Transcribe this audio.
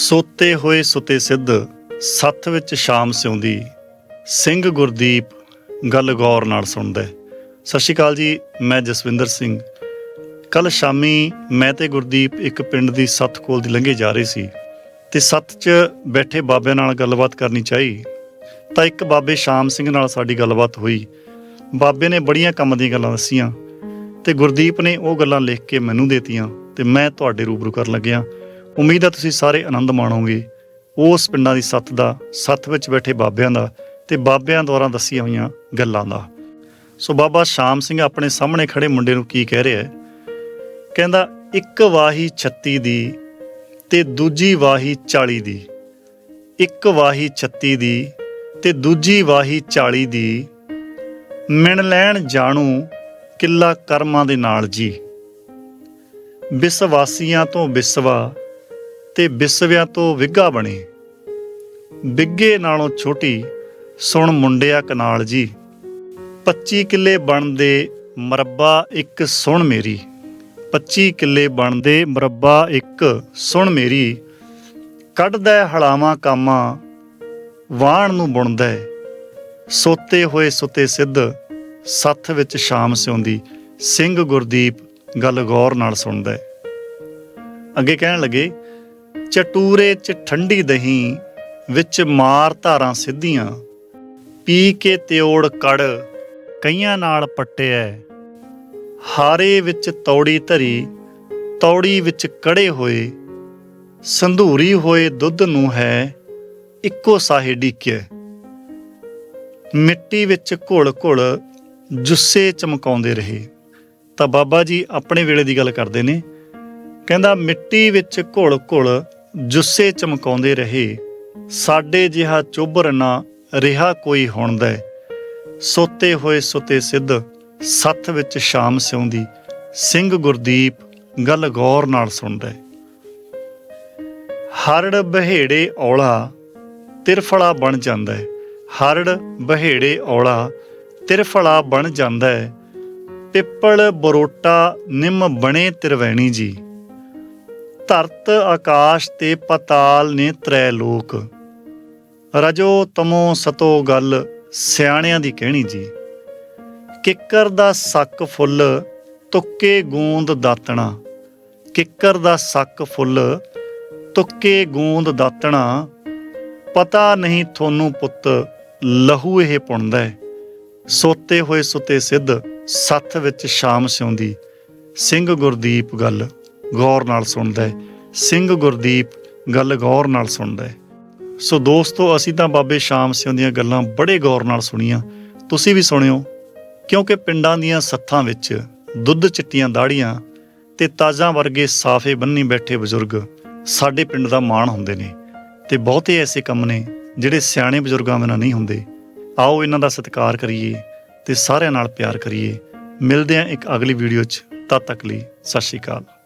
ਸੋਤੇ ਹੋਏ ਸੁਤੇ ਸਿੱਧ, ਸੱਥ ਵਿੱਚ ਸ਼ਾਮ ਸਿਉਂਦੀ। ਸਿੰਘ ਗੁਰਦੀਪ ਗੱਲ ਗੌਰ ਨਾਲ ਸੁਣਦਾ ਸਤਿ ਸ਼੍ਰੀ ਅਕਾਲ ਜੀ, ਮੈਂ ਜਸਵਿੰਦਰ ਸਿੰਘ। ਕੱਲ ਸ਼ਾਮੀ ਮੈਂ ਤੇ ਗੁਰਦੀਪ ਇੱਕ ਪਿੰਡ ਦੀ ਸੱਥ ਕੋਲ ਦੀ ਲੰਘੇ ਜਾ ਰਹੇ ਸੀ ਤੇ ਸੱਥ 'ਚ ਬੈਠੇ ਬਾਬਿਆਂ ਨਾਲ ਗੱਲਬਾਤ ਕਰਨੀ ਚਾਹੀ, ਤਾਂ ਇੱਕ ਬਾਬੇ ਸ਼ਾਮ ਸਿੰਘ ਨਾਲ ਸਾਡੀ ਗੱਲਬਾਤ ਹੋਈ। ਬਾਬੇ ਨੇ ਬੜੀਆਂ ਕੰਮ ਦੀਆਂ ਗੱਲਾਂ ਦੱਸੀਆਂ ਤੇ ਗੁਰਦੀਪ ਨੇ ਉਹ ਗੱਲਾਂ ਲਿਖ ਕੇ ਮੈਨੂੰ ਦੇਤੀਆਂ ਤੇ ਮੈਂ ਤੁਹਾਡੇ ਰੂਬਰੂ ਕਰਨ ਲੱਗਿਆ। ਉਮੀਦ ਆ ਤੁਸੀਂ ਸਾਰੇ ਆਨੰਦ ਮਾਣੋਗੇ। ਉਸ ਪਿੰਡਾਂ ਦੀ ਸੱਥ ਦਾ ਸੱਥ ਵਿੱਚ ਬੈਠੇ ਬਾਬਿਆਂ ਦਾ ਤੇ ਬਾਬਿਆਂ ਦੁਆਰਾ ਦੱਸੀਆਂ ਹੋਈਆਂ ਗੱਲਾਂ ਦਾ। ਸੋ ਬਾਬਾ ਸ਼ਾਮ ਸਿੰਘ ਆਪਣੇ ਸਾਹਮਣੇ ਖੜੇ ਮੁੰਡੇ ਨੂੰ ਕੀ ਕਹਿ ਰਿਹਾ ਹੈ? ਕਹਿੰਦਾ, ਇੱਕ ਵਾਹੀ 36 ਦੀ ਤੇ ਦੂਜੀ ਵਾਹੀ 40 ਦੀ। ਇੱਕ ਵਾਹੀ 36 ਦੀ ਤੇ ਦੂਜੀ ਵਾਹੀ 40 ਦੀ। ਮਿਣ ਲੈਣ ਜਾਣੂ ਕਿੱਲਾ ਕਰਮਾਂ ਦੇ ਨਾਲ ਜੀ। ਵਿਸਵਾਸੀਆਂ ਤੋਂ ਵਿਸਵਾ ਤੇ ਬਿਸਵਿਆਂ ਤੋਂ ਵਿਗਾ ਬਣੇ। ਬਿੱਗੇ ਨਾਲੋਂ ਛੋਟੀ ਸੁਣ ਮੁੰਡਿਆ ਕਨਾਲ ਜੀ। 25 ਕਿੱਲੇ ਬਣਦੇ ਮਰੱਬਾ ਇੱਕ ਸੁਣ ਮੇਰੀ। 25 ਕਿੱਲੇ ਬਣਦੇ ਮਰੱਬਾ ਇੱਕ ਸੁਣ ਮੇਰੀ। ਕੱਢਦਾ ਹੈ ਹਲਾਵਾਂ ਕਾਮਾਂ ਵਾਣ ਨੂੰ ਬੁਣਦਾ। ਸੋਤੇ ਹੋਏ ਸੁਤੇ ਸਿੱਧ ਸੱਥ ਵਿੱਚ ਸ਼ਾਮ ਸਿਉਂਦੀ। ਸਿੰਘ ਗੁਰਦੀਪ ਗੱਲ ਗੌਰ ਨਾਲ ਸੁਣਦਾ। ਅੱਗੇ ਕਹਿਣ ਲੱਗੇ ਚਟੂਰੇ ਚ ਠੰਡੀ ਦਹੀਂ, ਵਿੱਚ ਮਾਰ ਧਾਰਾਂ ਸਿੱਧੀਆਂ, ਪੀ ਕੇ ਤਿਉੜ ਕੜ, ਕਈਆਂ ਨਾਲ ਪੱਟਿਆ ਹਾਰੇ ਵਿੱਚ ਤੌੜੀ ਧਰੀ, ਤੌੜੀ ਵਿੱਚ ਕੜੇ ਹੋਏ, ਸੰਧੂਰੀ ਹੋਏ ਦੁੱਧ ਨੂੰ ਹੈ ਇੱਕੋ ਸਾਹੇ ਢੀਕਿਆ ਮਿੱਟੀ ਵਿੱਚ ਘੁਲ ਘੁਲ ਜੁੱਸੇ ਚਮਕਾਉਂਦੇ ਰਹੇ। ਤਾਂ ਬਾਬਾ ਜੀ ਆਪਣੇ ਵੇਲੇ ਦੀ ਗੱਲ ਕਰਦੇ ਨੇ। ਕਹਿੰਦਾ ਮਿੱਟੀ ਵਿੱਚ ਘੁਲ ਘੁਲ ਜੁੱਸੇ ਚਮਕਾਉਂਦੇ ਰਹੇ। ਸਾਡੇ ਜਿਹਾ ਚੋਬਰ ਨਾ ਰਿਹਾ ਕੋਈ ਹੁਣਦਾ ਸੋਤੇ ਹੋਏ ਸੁਤੇ ਸਿੱਧ ਸੱਥ ਵਿੱਚ ਸ਼ਾਮ ਸਿਉਂਦੀ, ਸਿੰਘ ਗੁਰਦੀਪ ਗੱਲ ਗੌਰ ਨਾਲ ਸੁਣਦਾ। ਹਰੜ ਬਹੇੜੇ ਔਲਾ ਤਿਰਫਲਾ ਬਣ ਜਾਂਦਾ। ਹੈ ਹਰੜ ਬਹੇੜੇ ਔਲਾ ਤਿਰਫਲਾ ਬਣ ਜਾਂਦਾ। ਹੈ ਪਿੱਪਲ ਬਰੋਟਾ ਨਿੰਮ ਬਣੇ ਤਿਰਵੈਣੀ ਜੀ। ਧਰਤ ਆਕਾਸ਼ ਤੇ ਪਤਾਲ ਨੇ ਤ੍ਰੈ ਲੋਕ। ਰਜੋ ਤਮੋ ਸਤੋ ਗੱਲ ਸਿਆਣਿਆਂ ਦੀ ਕਹਿਣੀ ਜੀ। ਕਿੱਕਰ ਦਾ ਸੱਕ ਫੁੱਲ ਤੁੱਕੇ ਗੂੰਦ ਦਾਤਣਾ। ਕਿੱਕਰ ਦਾ ਸੱਕ ਫੁੱਲ ਤੁੱਕੇ ਗੂੰਦ ਦਾਤਣਾ। ਪਤਾ ਨਹੀਂ ਤੁਹਾਨੂੰ ਪੁੱਤ ਲਹੂ ਇਹ ਪੁੰਦਾ ਹੈ ਸੋਤੇ ਹੋਏ ਸੁਤੇ ਸਿੱਧ ਸੱਥ ਵਿੱਚ ਸ਼ਾਮ ਸਿਉਂਦੀ। ਸਿੰਘ ਗੁਰਦੀਪ ਗੱਲ। ਗੌਰ ਨਾਲ ਸੁਣਦਾ ਹੈ। ਸਿੰਘ ਗੁਰਦੀਪ ਗੱਲ ਗੌਰ ਨਾਲ ਸੁਣਦਾ ਹੈ। ਸੋ ਦੋਸਤੋ, ਅਸੀਂ ਤਾਂ ਬਾਬੇ ਸ਼ਾਮ ਸਿੰਘ ਦੀਆਂ ਗੱਲਾਂ ਬੜੇ ਗੌਰ ਨਾਲ ਸੁਣੀਆਂ। ਤੁਸੀਂ ਵੀ ਸੁਣਿਓ, ਕਿਉਂਕਿ ਪਿੰਡਾਂ ਦੀਆਂ ਸੱਥਾਂ ਵਿੱਚ ਦੁੱਧ ਚਿੱਟੀਆਂ ਦਾੜੀਆਂ ਤੇ ਤਾਜਾਂ ਵਰਗੇ ਸਾਫੇ ਬੰਨੀ ਬੈਠੇ ਬਜ਼ੁਰਗ ਸਾਡੇ ਪਿੰਡ ਦਾ ਮਾਣ ਹੁੰਦੇ ਨੇ ਤੇ ਬਹੁਤੇ ਐਸੇ ਕੰਮ ਨੇ ਜਿਹੜੇ ਸਿਆਣੇ ਬਜ਼ੁਰਗਾਂ ਬਿਨਾਂ ਨਹੀਂ ਹੁੰਦੇ। ਆਓ ਇਹਨਾਂ ਦਾ ਸਤਿਕਾਰ ਕਰੀਏ ਤੇ ਸਾਰਿਆਂ ਨਾਲ ਪਿਆਰ ਕਰੀਏ। ਮਿਲਦੇ ਹਾਂ ਇੱਕ ਅਗਲੀ ਵੀਡੀਓ 'ਚ। ਤਦ ਤੱਕ ਲਈ ਸਤਿ ਸ਼੍ਰੀ ਅਕਾਲ।